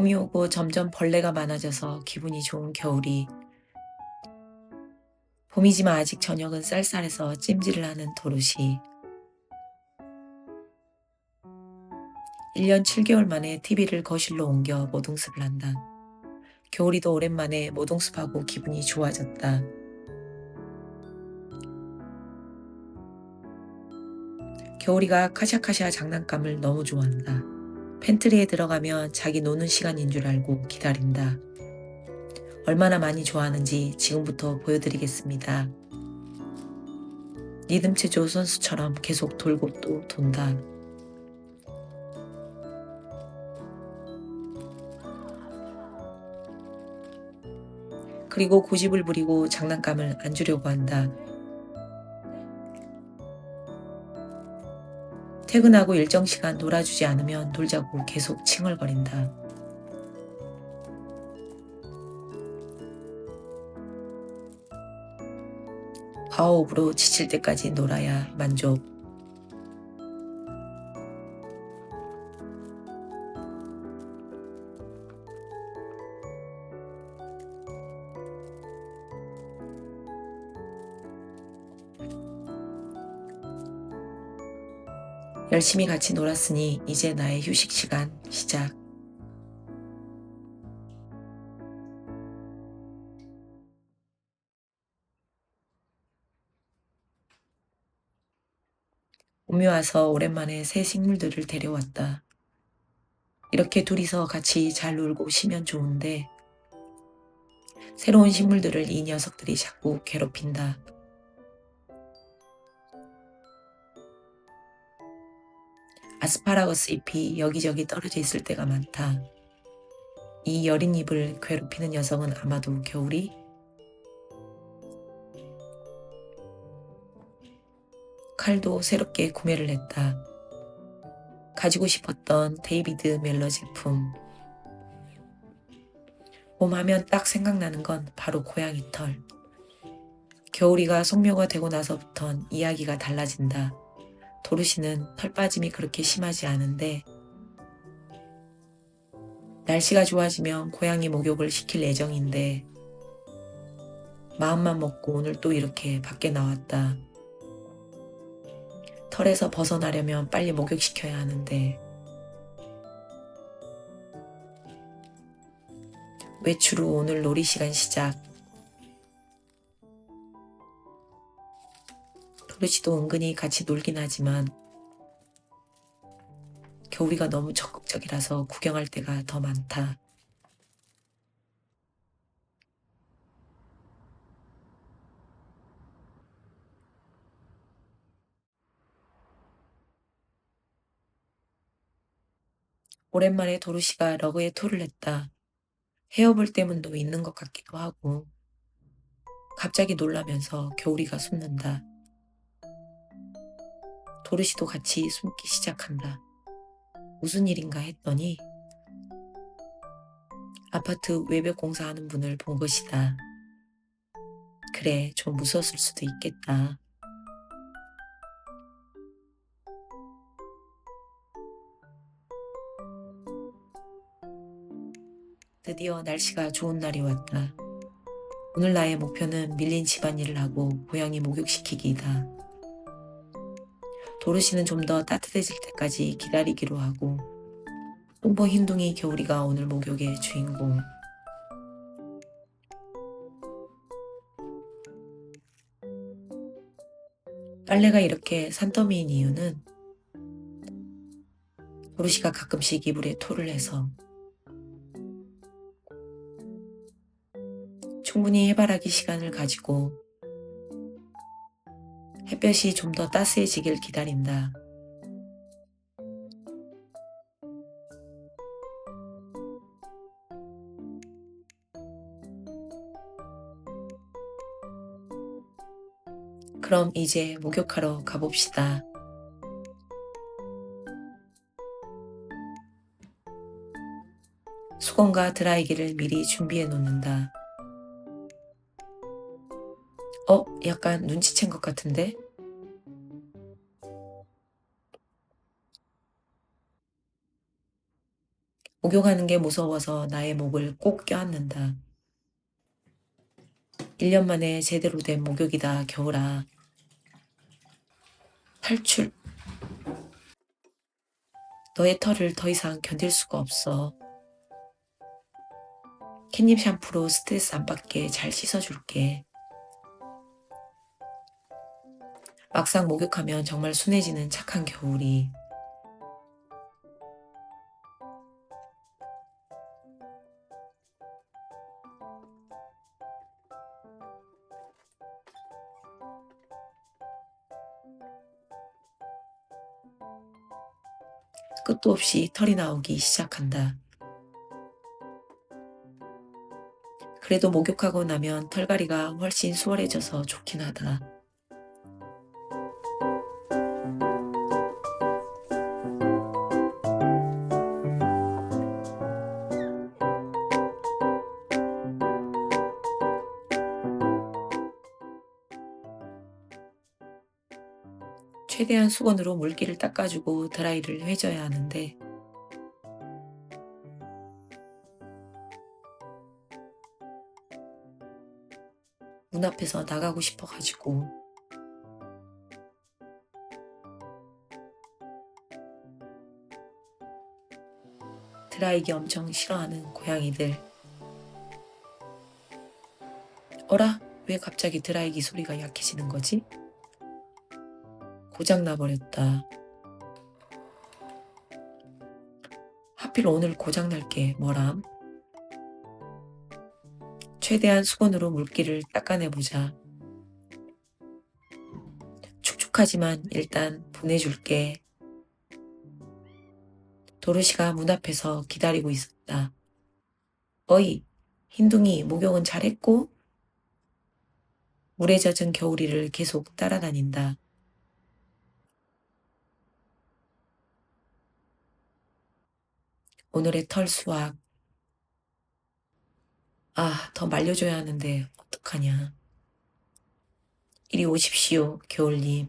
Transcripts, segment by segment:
봄이 오고 점점 벌레가 많아져서 기분이 좋은 겨울이 봄이지만 아직 저녁은 쌀쌀해서 찜질을 하는 도로시 1년 7개월 만에 TV를 거실로 옮겨 모동습을 한다. 겨울이도 오랜만에 모동습하고 기분이 좋아졌다. 겨울이가 카샤카샤 장난감을 너무 좋아한다. 팬트리에 들어가면 자기 노는 시간인 줄 알고 기다린다. 얼마나 많이 좋아하는지 지금부터 보여드리겠습니다. 리듬체조 선수처럼 계속 돌고 또 돈다. 그리고 고집을 부리고 장난감을 안 주려고 한다. 퇴근하고 일정 시간 놀아주지 않으면 놀자고 계속 칭얼거린다. 파워업으로 지칠 때까지 놀아야 만족. 열심히 같이 놀았으니 이제 나의 휴식 시간 시작. 봄이 와서 오랜만에 새 식물들을 데려왔다. 이렇게 둘이서 같이 잘 놀고 쉬면 좋은데 새로운 식물들을 이 녀석들이 자꾸 괴롭힌다. 아스파라거스 잎이 여기저기 떨어져 있을 때가 많다. 이 여린 잎을 괴롭히는 녀석은 아마도 겨울이 칼도 새롭게 구매를 했다. 가지고 싶었던 데이비드 멜러 제품. 봄 하면 딱 생각나는 건 바로 고양이 털. 겨울이가 성묘가 되고 나서부턴 이야기가 달라진다. 도르시는 털 빠짐이 그렇게 심하지 않은데 날씨가 좋아지면 고양이 목욕을 시킬 예정인데 마음만 먹고 오늘 또 이렇게 밖에 나왔다. 털에서 벗어나려면 빨리 목욕시켜야 하는데 외출 후 오늘 놀이 시간 시작. 도르시도 은근히 같이 놀긴 하지만 겨울이가 너무 적극적이라서 구경할 때가 더 많다. 오랜만에 도르시가 러그에 토를 했다. 헤어볼 때문도 있는 것 같기도 하고 갑자기 놀라면서 겨울이가 숨는다. 도르시도 같이 숨기 시작한다. 무슨 일인가 했더니 아파트 외벽 공사하는 분을 본 것이다. 그래, 좀 무서웠을 수도 있겠다. 드디어 날씨가 좋은 날이 왔다. 오늘 나의 목표는 밀린 집안일을 하고 고양이 목욕시키기이다. 도르시는 좀 더 따뜻해질 때까지 기다리기로 하고 똥보 흰둥이 겨울이가 오늘 목욕의 주인공. 빨래가 이렇게 산더미인 이유는 도르시가 가끔씩 이불에 토를 해서 충분히 해바라기 시간을 가지고 햇볕이 좀 더 따스해지길 기다린다. 그럼 이제 목욕하러 가봅시다. 수건과 드라이기를 미리 준비해 놓는다. 어, 약간 눈치챈 것 같은데? 목욕하는 게 무서워서 나의 목을 꼭 껴안는다. 1년 만에 제대로 된 목욕이다, 겨울아. 탈출. 너의 털을 더 이상 견딜 수가 없어. 캣닙 샴푸로 스트레스 안 받게 잘 씻어줄게. 막상 목욕하면 정말 순해지는 착한 겨울이. 끝도 없이 털이 나오기 시작한다. 그래도 목욕하고 나면 털갈이가 훨씬 수월해져서 좋긴 하다. 최대한 수건으로 물기를 닦아주고 드라이를 해줘야 하는데 문 앞에서 나가고 싶어가지고 드라이기 엄청 싫어하는 고양이들 어라? 왜 갑자기 드라이기 소리가 약해지는 거지? 고장 나버렸다. 하필 오늘 고장 날 게 뭐람? 최대한 수건으로 물기를 닦아내보자. 촉촉하지만 일단 보내줄게. 도르시가 문 앞에서 기다리고 있었다. 어이, 흰둥이 목욕은 잘했고? 물에 젖은 겨울이를 계속 따라다닌다. 오늘의 털 수확. 아, 더 말려줘야 하는데 어떡하냐. 이리 오십시오, 겨울님.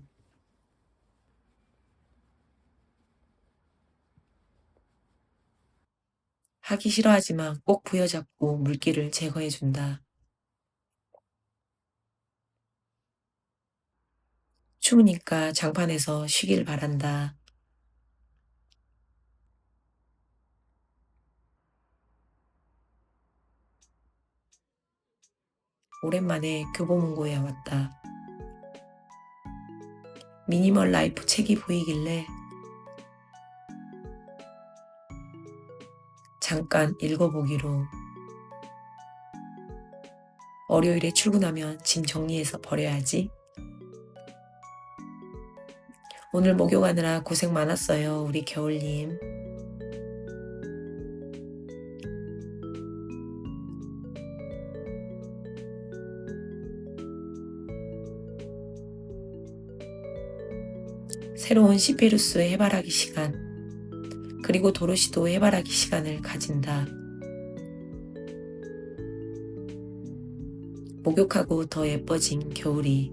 하기 싫어하지만 꼭 부여잡고 물기를 제거해준다. 추우니까 장판에서 쉬길 바란다. 오랜만에 교보문고에 왔다. 미니멀 라이프 책이 보이길래 잠깐 읽어보기로 월요일에 출근하면 짐 정리해서 버려야지. 오늘 목욕하느라 고생 많았어요, 우리 겨울님. 새로운 시페루스의 해바라기 시간, 그리고 도로시도 해바라기 시간을 가진다. 목욕하고 더 예뻐진 겨울이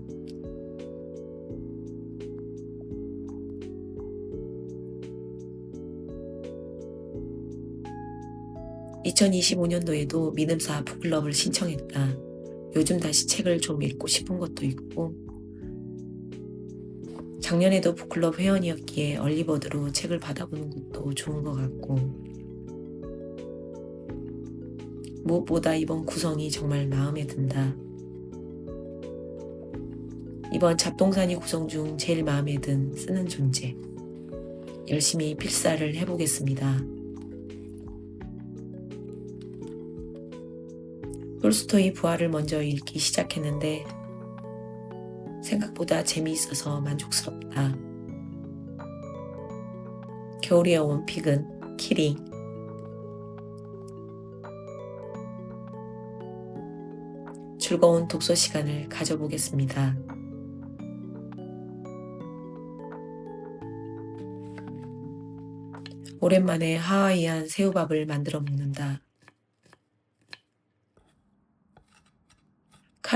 2025년도에도 믿음사 북클럽을 신청했다. 요즘 다시 책을 좀 읽고 싶은 것도 있고 작년에도 북클럽 회원이었기에 얼리버드로 책을 받아보는 것도 좋은 것 같고 무엇보다 이번 구성이 정말 마음에 든다. 이번 잡동사니 구성 중 제일 마음에 든 쓰는 존재. 열심히 필사를 해보겠습니다. 톨스토이 부활을 먼저 읽기 시작했는데 생각보다 재미있어서 만족스럽다. 겨울의 원픽은 키링. 즐거운 독서 시간을 가져보겠습니다. 오랜만에 하와이안 새우밥을 만들어 먹는다.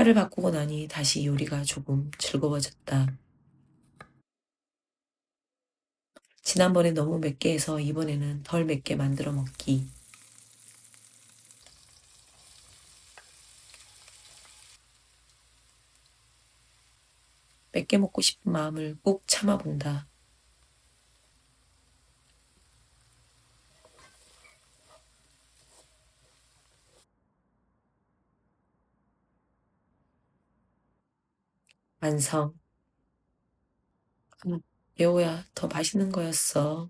칼을 바꾸고 나니 다시 요리가 조금 즐거워졌다. 지난번에 너무 맵게 해서 이번에는 덜 맵게 만들어 먹기. 맵게 먹고 싶은 마음을 꾹 참아본다. 완성. 음, 여우야, 더 맛있는 거였어.